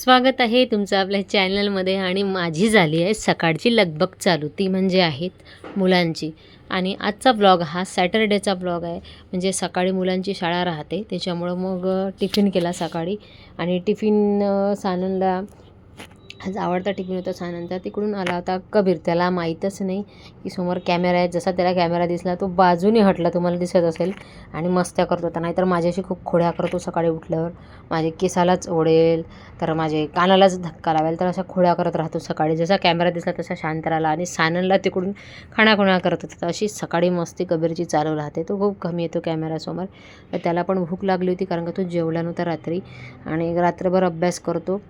स्वागत आहे तुमचं आपल्या चॅनलमध्ये आणि माझी झाली आहे सकाळची लगबग चालू. ती म्हणजे आहेत मुलांची. आणि आजचा ब्लॉग हा सॅटरडेचा ब्लॉग आहे. म्हणजे सकाळी मुलांची शाळा राहते. त्याच्यामुळं मग टिफिन केला सकाळी. आणि टिफिन सानंदा सानंदला आज आवडता टिफिन होता सानंदचा तिकडून आला होता कबीर. त्याला माहीतच नाही की समोर कॅमेरा आहे. जसा त्याला कॅमेरा दिसला तो बाजूने हटला. तुम्हाला दिसत असेल. आणि मस्त्या करत होता. नाहीतर माझ्याशी खूप खोड्या करतो सकाळी उठल्यावर. माझे केसालाच ओढेल. तर माझे कानालाच धक्का लावेल. तर अशा खोड्या करत राहतो सकाळी. जसा कॅमेरा दिसला तसा शांत राहिला. आणि साननला तिकडून खाणाखुणा करत होता. तर अशी सकाळी मस्ती कबीरची चालू राहते. तो खूप कमी येतो कॅमेरासमोर तर त्याला पण भूक लागली होती कारण का तो जेवला नव्हता रात्री. आणि रात्रभर अभ्यास करतो.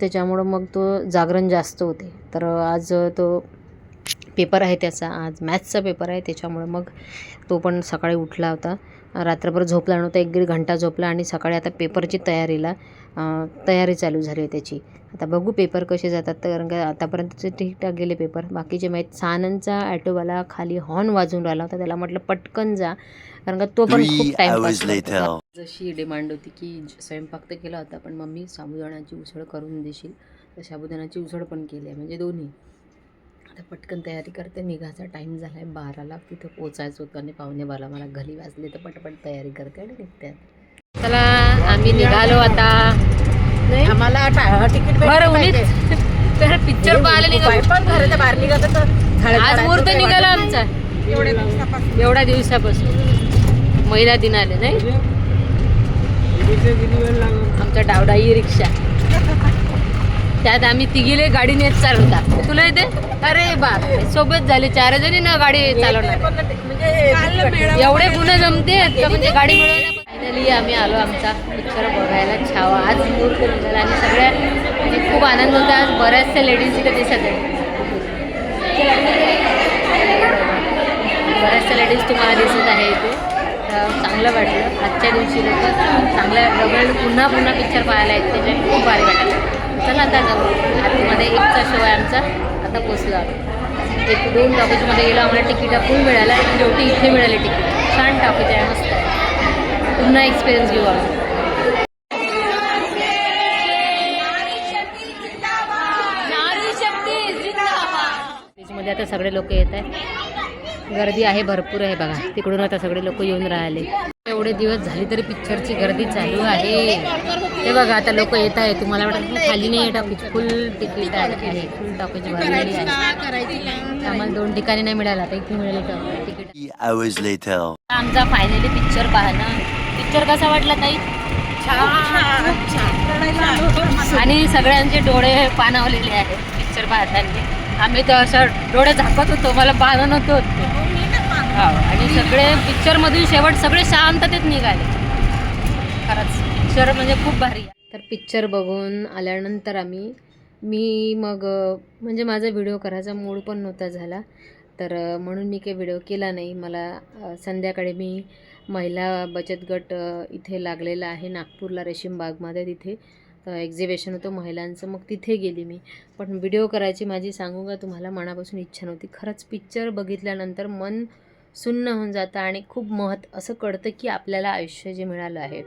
त्याच्यामुळं मग तो जागरण जास्त होते. तर आज तो पेपर आहे त्याचा आज मॅथ्सचा पेपर आहे त्याच्यामुळं मग तो पण सकाळी उठला होता. रात्रभर झोपला नव्हता एक दीड घंटा झोपला आणि सकाळी आता पेपरची तयारीला तयारी चालू झाली आहे त्याची. आता बघू पेपर कसे जातात तर कारण का आतापर्यंतचे ठीकठाक गेले पेपर. बाकीचे माहीत सानंदचा ॲटोवाला खाली हॉर्न वाजून राहिला होता त्याला म्हटलं पटकन जा. कारण का तो पण खूप later. जशी डिमांड होती की स्वयंपाक तर केला होता पण मम्मी साबुदाण्याची उसळ करून देशील. तर साबुदाण्याची उसळ पण केली आहे म्हणजे दोन्ही. आता पटकन तयारी करते निघायचा टाईम झाला आहे बाराला तिथं पोचायचं होतं आणि पावणे बारा मला घरी वाजले तर पटपट तयारी करते आणि निघते चला आम्ही निघालो आता. आम्हाला तिकीट. तर पिक्चर पाहायला निघालो. पण घराच्या बाहेर आज मुहूर्त निघाला आमचा. एवढ्या दिवसापासून. महिला दिन आले नाही? आमचा डावडा ई रिक्षा. त्यात आम्ही तिघीले गाडी नेत चालवता तुला येते? अरे बाप सोबत झाले चार जणी ना गाडी चालवणार. म्हणजे एवढे गुन्हे जमते का म्हणजे गाडी फायनली आम्ही आलो आमचा पिक्चर बघायला छावा. आज निघाला आणि सगळ्या म्हणजे खूप आनंद होता. आज बऱ्याचशा लेडीज इथे दिसत आहे बऱ्याचशा लेडीज तुम्हाला दिसत आहे इथे. चांगलं वाटलं. आजच्या दिवशी लोक चांगल्या डबल पुन्हा पुन्हा पिक्चर पाहायला आहेत त्याच्यात खूप भारी वाटलं चला आता जाऊ. आतमध्ये एकचा शो आहे आमचा. आता पोचलो एक दोन टॉकीजमध्ये गेलो आम्हाला तिकीट फुल मिळाला. शेवटी इथे मिळाली तिकीट. छान टॉकीज आहे मस्त पुन्हा एक्सपिरियन्स घेऊ आम्ही. आता सगळे लोक येत आहेत. गर्दी आहे भरपूर आहे बघा. तिकडून आता सगळे लोक येऊन राहिले. एवढे दिवस झाले तरी पिक्चरची गर्दी चालू आहे. हे बघा आता लोक येत आहे तुम्हाला वाटत "नाही, खाली नाही टॉकीज फुल तिकीट आहे. फुल टॉकीज भरलेली आहे. आम्हाला दोन ठिकाणी नाही मिळालं आता इथे मिळालं तिकीट. आमचा फायनली पिक्चर पाहणं. पिक्चर कसा वाटला ताई? आणि सगळ्यांचे डोळे पाणावलेले आहेत पिक्चर पाहताना. आम्ही तर असं डोळे झाकत होतो मला पाहणं नव्हतं होत. हा आणि सगळे पिक्चरमधील शेवट सगळे शांततेत निघाले. खरंच पिक्चर म्हणजे खूप भारी आहे. तर पिक्चर बघून आल्यानंतर आम्ही मी मग म्हणजे माझा व्हिडिओ करायचा मूड पण नव्हता झाला. तर म्हणून मी काही व्हिडिओ केला नाही. मला संध्याकाळी मी महिला बचत गट इथे लागलेला आहे. नागपूरला रेशीमबागमध्ये तिथे एक्झिबिशन होतं महिलांचं. मग तिथे गेली मी. पण व्हिडिओ करायची माझी सांगू का तुम्हाला? मनापासून इच्छा नव्हती. खरंच पिक्चर बघितल्यानंतर मन सुन्न होऊन जातं आणि खूप महत् असं कळतं की आपल्याला आयुष्य जे मिळालं आहे.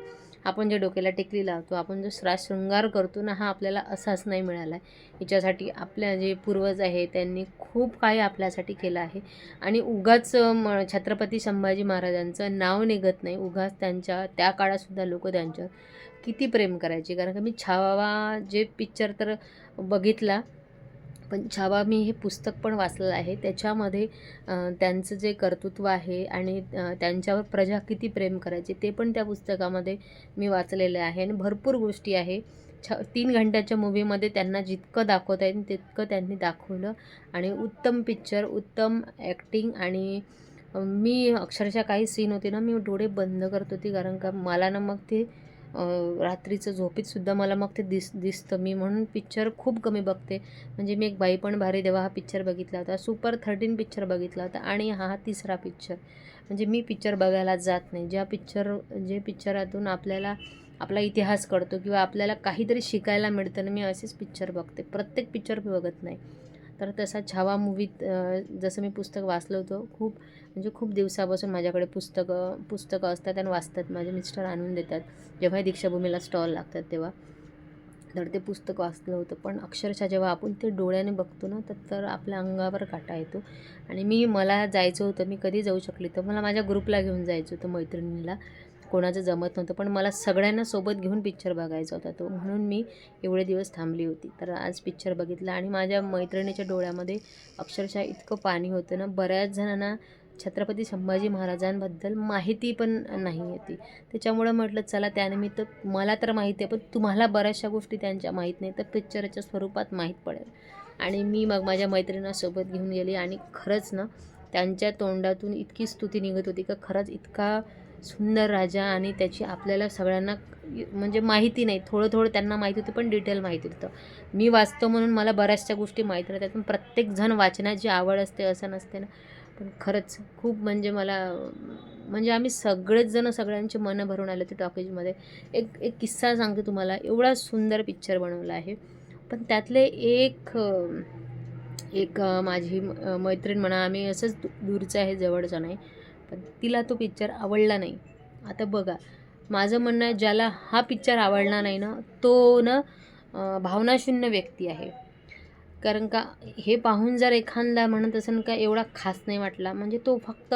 आपण जे डोक्याला टेकली लावतो आपण जो श्रास शृंगार करतो ना हा आपल्याला असाच नाही मिळाला आहे. याच्यासाठी आपल्या जे पूर्वज आहे त्यांनी खूप काही आपल्यासाठी केलं आहे. आणि उगाच म छत्रपती संभाजी महाराजांचं नाव निघत नाही. उगाच त्यांच्या त्या काळातसुद्धा लोक त्यांच्यावर किती प्रेम करायचे. कारण का मी छावा जे पिक्चर तर बघितला पण छावा मी हे पुस्तक पण वाचलेलं आहे. त्याच्यामध्ये त्यांचं जे कर्तृत्व आहे आणि त्यांच्यावर प्रजा किती प्रेम करायची ते पण त्या पुस्तकामध्ये मी वाचलेलं आहे. आणि भरपूर गोष्टी आहे. छ तीन घंट्याच्या मूवीमध्ये त्यांना जितकं दाखवता येईल तितकं त्यांनी दाखवलं. आणि उत्तम पिक्चर उत्तम ॲक्टिंग आणि मी अक्षरशः काही सीन होते ना मी डोळे बंद करत होती कारण का मला ना मग ते रात्रीचं झोपीतसुद्धा मला मग ते दिस दिसतं. मी म्हणून पिक्चर खूप कमी बघते. म्हणजे मी एक बाई पण भारी देवा हा पिक्चर बघितला होता. सुपर थर्टीन पिक्चर बघितला होता आणि हा तिसरा पिक्चर म्हणजे मी पिक्चर बघायला जात नाही. ज्या पिक्चर जे पिक्चरातून आपल्याला आपला इतिहास कळतो किंवा आपल्याला काहीतरी शिकायला मिळतं ना मी असेच पिक्चर बघते. प्रत्येक पिक्चर मी बघत नाही. तर तसा छावा मूवीत जसं मी पुस्तक वाचलं होतं खूप म्हणजे खूप दिवसापासून माझ्याकडे पुस्तकं पुस्तकं असतात आणि वाचतात. माझे मिस्टर आणून देतात. जेव्हाही दीक्षाभूमीला स्टॉल लागतात तेव्हा. तर ते पुस्तक वाचलं होतं. पण अक्षरशः जेव्हा आपण ते डोळ्याने बघतो ना तर तर आपल्या अंगावर काटा येतो. आणि मी मला जायचं होतं मी कधी जाऊ शकले तर मला माझ्या ग्रुपला घेऊन जायचं होतं मैत्रिणीला. कोणाचं जमत नव्हतं पण मला सगळ्यांना सोबत घेऊन पिक्चर बघायचा होता तो. म्हणून मी एवढे दिवस थांबली होती. तर आज पिक्चर बघितला आणि माझ्या मैत्रिणीच्या डोळ्यामध्ये अक्षरशः इतकं पाणी होतं ना बऱ्याच जणांना छत्रपती संभाजी महाराजांबद्दल माहिती पण नाही होती. त्याच्यामुळं म्हटलं चला त्यानिमित्त मला तर माहिती आहे पण तुम्हाला बऱ्याचशा गोष्टी त्यांच्या माहीत नाही तर पिक्चरच्या स्वरूपात माहीत पडेल. आणि मी मग माझ्या मैत्रिणींनासोबत घेऊन गेली आणि खरंच ना त्यांच्या तोंडातून इतकी स्तुती निघत होती का खरंच इतका सुंदर राजा आणि त्याची आपल्याला सगळ्यांना म्हणजे माहिती नाही. थोडं थोडं त्यांना माहिती होतं पण डिटेल माहिती होतं. मी वाचतो म्हणून मला बऱ्याचशा गोष्टी माहीत नाही त्यातून प्रत्येकजण वाचनाची आवड असते असं नसते ना. पण खरंच खूप म्हणजे मला म्हणजे आम्ही सगळेच जण सगळ्यांचे मनं भरून आले होते टॉकीजमध्ये. एक एक किस्सा सांगते तुम्हाला. एवढा सुंदर पिक्चर बनवला आहे. पण त्यातले एक एक माझी मैत्रीण म्हणा आम्ही असंच दू- दूरचं आहे जवळचं नाही. पण तिला तो पिक्चर आवडला नाही. आता बघा माझं म्हणणं आहे ज्याला हा पिक्चर आवडला नाही ना तो ना भावनाशून्य व्यक्ती आहे. कारण का हे पाहून जर एखादा म्हणत असेल का एवढा खास नाही वाटला म्हणजे तो फक्त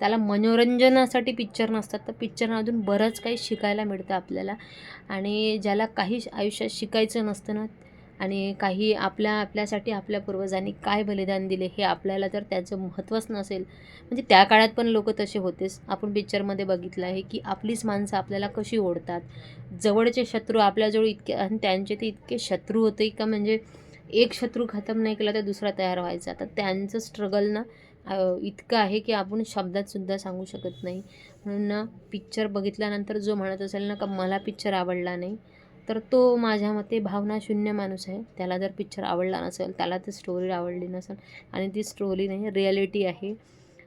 त्याला मनोरंजनासाठी पिक्चर नसतात तर पिक्चरमधून बरंच काही शिकायला मिळतं आपल्याला. आणि ज्याला काही आयुष्यात शिकायचं नसतं ना आणि काही आपल्या आपल्यासाठी आपल्या पूर्वजांनी काय बलिदान दिले हे आपल्याला तर त्याचं महत्त्वच नसेल म्हणजे त्या काळात पण लोक तसे होतेच. आपण पिक्चरमध्ये बघितलं आहे की आपलीच माणसं आपल्याला कशी ओढतात? जवळचे शत्रू आपल्याजवळ इतके आणि त्यांचे ते इतके शत्रू होते का म्हणजे एक शत्रू खतम नाही केला तर दुसरा तयार व्हायचा. तर त्यांचं स्ट्रगल ना इतकं आहे की आपण शब्दातसुद्धा सांगू शकत नाही. म्हणून ना पिक्चर बघितल्यानंतर जो म्हणत असेल ना का मला पिक्चर आवडला नाही. तर तो माझ्या मते भावनाशून्य माणूस आहे. त्याला जर पिक्चर आवडला नसेल त्याला ती स्टोरी आवडली नसेल आणि ती स्टोरी नाही रिॲलिटी आहे.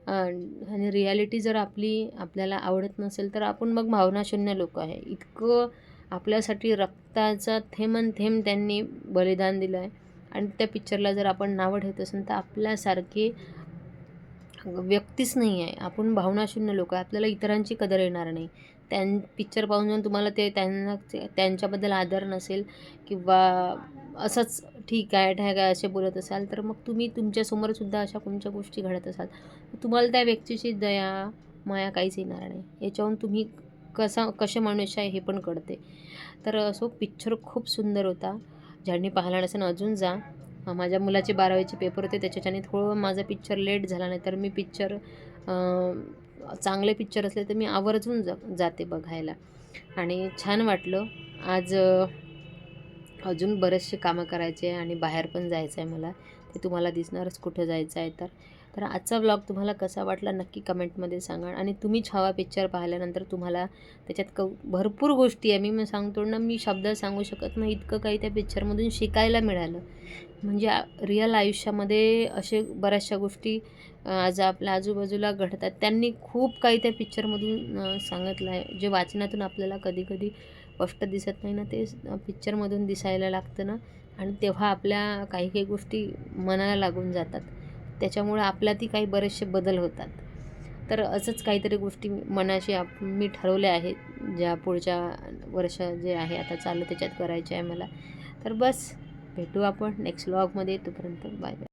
आणि रिॲलिटी जर आपली आपल्याला आवडत नसेल तर आपण मग भावनाशून्य लोक आहे. इतकं आपल्यासाठी रक्ताचा थेमन थेंब त्यांनी बलिदान दिलं आहे. आणि त्या पिक्चरला जर आपण नावं ठेवत असेल तर आपल्यासारखे व्यक्तीच नाही आहे. आपण भावनाशून्य लोक आहे. आपल्याला इतरांची कदर येणार नाही. त्यां पिक्चर पाहून जाऊन तुम्हाला ते त्यांना त्यांच्याबद्दल आदर नसेल किंवा असंच ठीक आहे ठाक आहे असे बोलत असाल तर मग तुम्ही तुमच्यासमोरसुद्धा अशा कोणत्या गोष्टी घडत असाल? तुम्हाला त्या व्यक्तीची दया माया काहीच येणार नाही. याच्याहून तुम्ही कसा कसे मनुष्य आहे हे पण कळते. तर असो पिक्चर खूप सुंदर होता. ज्यांनी पाहिला नसेल अजून जा. माझ्या मुलाचे बारावीचे पेपर होते त्याच्याच्याने थोडं माझा पिक्चर लेट झाला नाही तर मी पिक्चर चांगले पिक्चर असले तर मी आवर्जून जा जाते बघायला. आणि छान वाटलं. आज अजून बरेचसे कामं करायचे आणि बाहेर पण जायचं आहे मला. ते तुम्हाला दिसणारच कुठं जायचं आहे तर. तर आजचा व्लॉग तुम्हाला कसा वाटला नक्की कमेंटमध्ये सांगा. आणि तुम्ही छावा पिक्चर पाहिल्यानंतर तुम्हाला त्याच्यात क भरपूर गोष्टी आहे. मी मग सांगतो ना मी शब्द सांगू शकत नाही. इतकं काही त्या पिक्चरमधून शिकायला मिळालं. म्हणजे रिअल आयुष्यामध्ये असे बऱ्याचशा गोष्टी आज आपल्या आजूबाजूला घडतात. त्यांनी खूप काही त्या पिक्चरमधून सांगितलं आहे. जे वाचनातून आपल्याला कधी कधी स्पष्ट दिसत नाही ना ते पिक्चरमधून दिसायला लागतं ना. आणि तेव्हा आपल्या काही काही गोष्टी मनाला लागून जातात. त्याच्यामुळे आपल्यातही काही बरेचसे बदल होतात. तर असंच काहीतरी गोष्टी मनाशी आप मी ठरवल्या आहेत ज्या पुढच्या वर्ष जे आहे आता चालू त्याच्यात करायचे आहे मला. तर बस भेटू आपण नेक्स्ट व्लॉगमध्ये तोपर्यंत बाय बाय